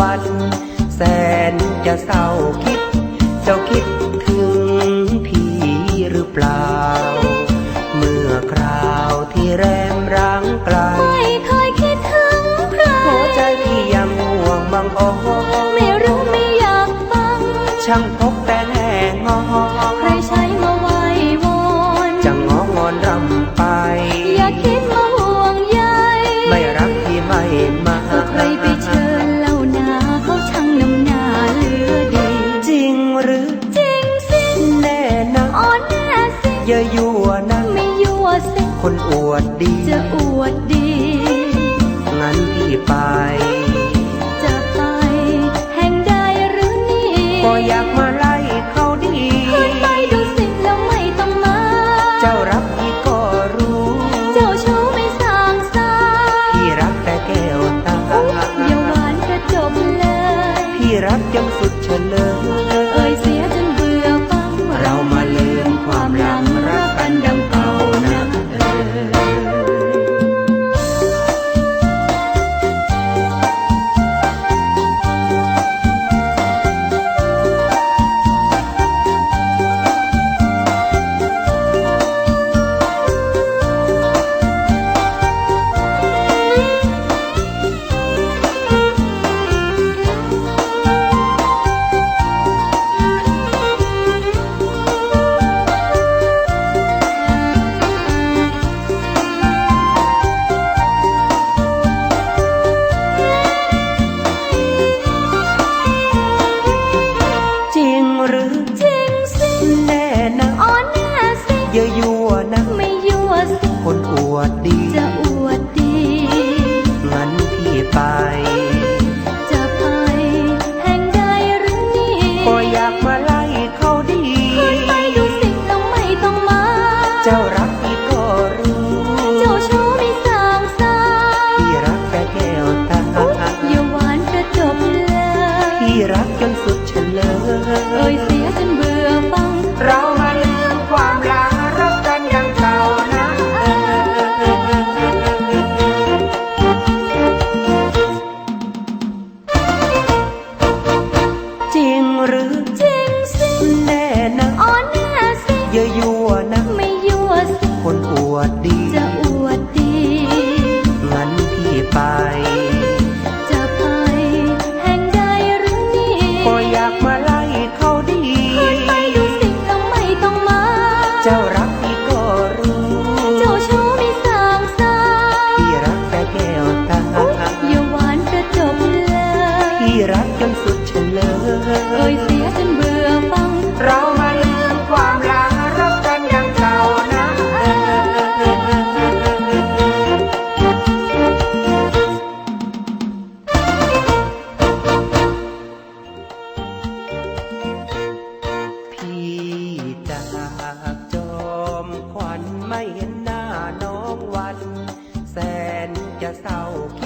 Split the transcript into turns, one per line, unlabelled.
วัน แสนจะเศร้าคิด เจ้าคิดถึงพี่หรือเปล่า เมื่อคราวที่แรมร้างไกล
ไม่เคยคิดถึงใคร
หัวใจพี่ยังห่วงบางอ้อ
ไม่รู้ไม่อยากฟัง
ช่างพกแต่แห่งอ
ใครใช้มาไว้วอน
จะงองอนรำไป
อย่ายั่
วนะ
ไม่ยั่วสิ
คนอวดดี
จะอวดดี
งั้นพี่ไป
นะอ๋
อเน้า
สิเยอะ
ยั่วนะ
ไม่ยั่วสิ
คนอวดดี
จะอวดดี
งั้นพี่ไป
จะไป แห่งใดหรือนี่
ก็อยากมาไล่เขาดี
ขึ้นไปดูสิต้องไม่ต้องมา
เจ้ารักพี่ก็รู้
เจ้าชู้ไม่สางสา
พี่รักแต่แก้วตา
อย่าหวานประจบเลย
พี่รักจนสุดเฉล
ยเอ่ยเสี
ย
จ
น que está tal